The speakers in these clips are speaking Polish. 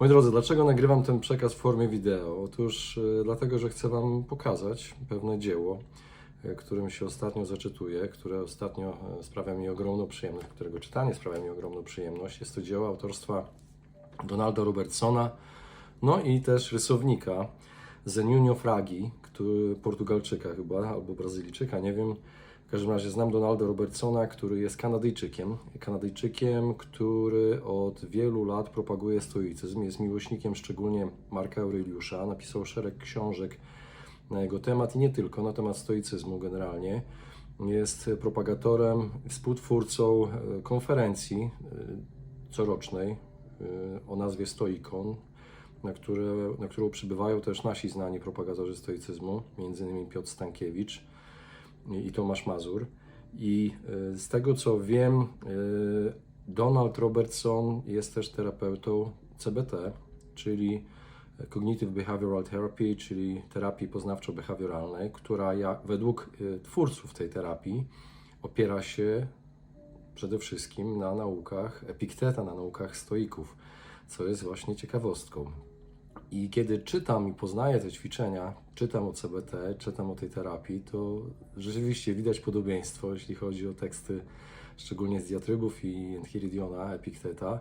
Moi drodzy, dlaczego nagrywam ten przekaz w formie wideo? Otóż e, dlatego, że chcę Wam pokazać pewne dzieło, e, którym się ostatnio zaczytuję, które ostatnio e, sprawia mi ogromną przyjemność, którego czytanie sprawia mi ogromną przyjemność. Jest to dzieło autorstwa Donalda Robertsona, no i też rysownika Zenunio Fragi, Portugalczyka chyba, albo Brazylijczyka, nie wiem. W każdym razie znam Donalda Robertsona, który jest Kanadyjczykiem. Kanadyjczykiem, który od wielu lat propaguje stoicyzm. Jest miłośnikiem szczególnie Marka Aureliusza. Napisał szereg książek na jego temat i nie tylko, na temat stoicyzmu generalnie. Jest propagatorem, współtwórcą e, konferencji e, corocznej e, o nazwie Stoikon, na, które, na którą przybywają też nasi znani propagatorzy stoicyzmu, m.in. Piotr Stankiewicz i Tomasz Mazur. I y, z tego co wiem, y, Donald Robertson jest też terapeutą CBT, czyli Cognitive Behavioral Therapy, czyli terapii poznawczo-behawioralnej, która ja, według y, twórców tej terapii opiera się przede wszystkim na naukach Epikteta, na naukach stoików, co jest właśnie ciekawostką. I kiedy czytam i poznaję te ćwiczenia, czytam o CBT, czytam o tej terapii, to rzeczywiście widać podobieństwo, jeśli chodzi o teksty, szczególnie z diatrybów i Enchiridiona, Epikteta.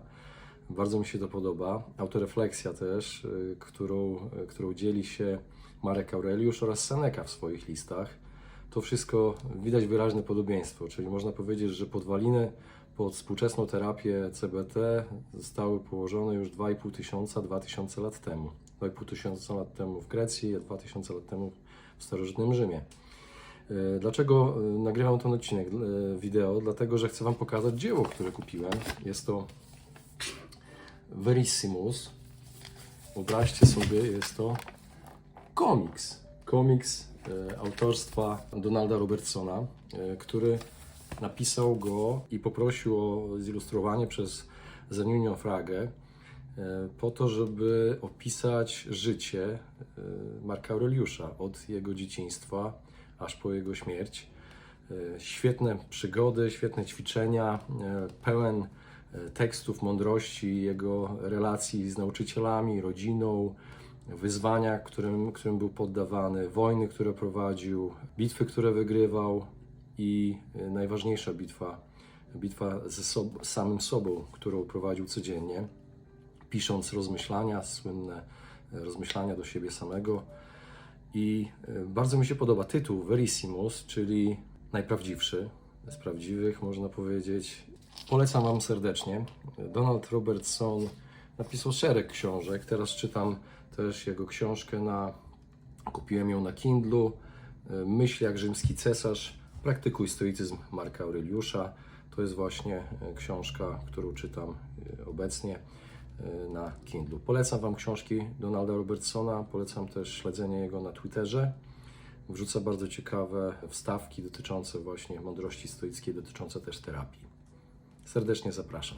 Bardzo mi się to podoba. Autorefleksja też, y, którą, y, którą dzieli się Marek Aureliusz oraz Seneca w swoich listach. To wszystko widać wyraźne podobieństwo, czyli można powiedzieć, że podwaliny pod współczesną terapię CBT zostały położone już 2,5 tysiąca, 2000 lat temu. 2,5 tysiąca lat temu w Grecji, a 2000 lat temu w starożytnym Rzymie. E, Dlaczego e, nagrywam ten odcinek e, wideo? Dlatego, że chcę Wam pokazać dzieło, które kupiłem. Jest to Verissimus. Wyobraźcie sobie, jest to komiks. Komiks autorstwa Donalda Robertsona, e, który napisał go i poprosił o zilustrowanie przez Zenunio Fragę e, po to, żeby opisać życie e, Marka Aureliusza od jego dzieciństwa aż po jego śmierć. E, Świetne przygody, świetne ćwiczenia, e, pełen e, tekstów, mądrości, jego relacji z nauczycielami, rodziną, wyzwania, którym, którym był poddawany, wojny, które prowadził, bitwy, które wygrywał i e, najważniejsza bitwa, bitwa ze sob- samym sobą, którą prowadził codziennie, pisząc rozmyślania, słynne e, rozmyślania do siebie samego. I e, bardzo mi się podoba tytuł Verissimus, czyli najprawdziwszy z prawdziwych, można powiedzieć. Polecam Wam serdecznie. Donald Robertson napisał szereg książek. Teraz czytam też jego książkę na. Kupiłem ją na Kindlu. Myśl jak rzymski cesarz. Praktykuj stoicyzm Marka Aureliusza. To jest właśnie e, książka, którą czytam e, obecnie e, na Kindlu. Polecam Wam książki Donalda Robertsona, polecam też śledzenie jego na Twitterze. Wrzuca bardzo ciekawe wstawki dotyczące właśnie mądrości stoickiej, dotyczące też terapii. Serdecznie zapraszam.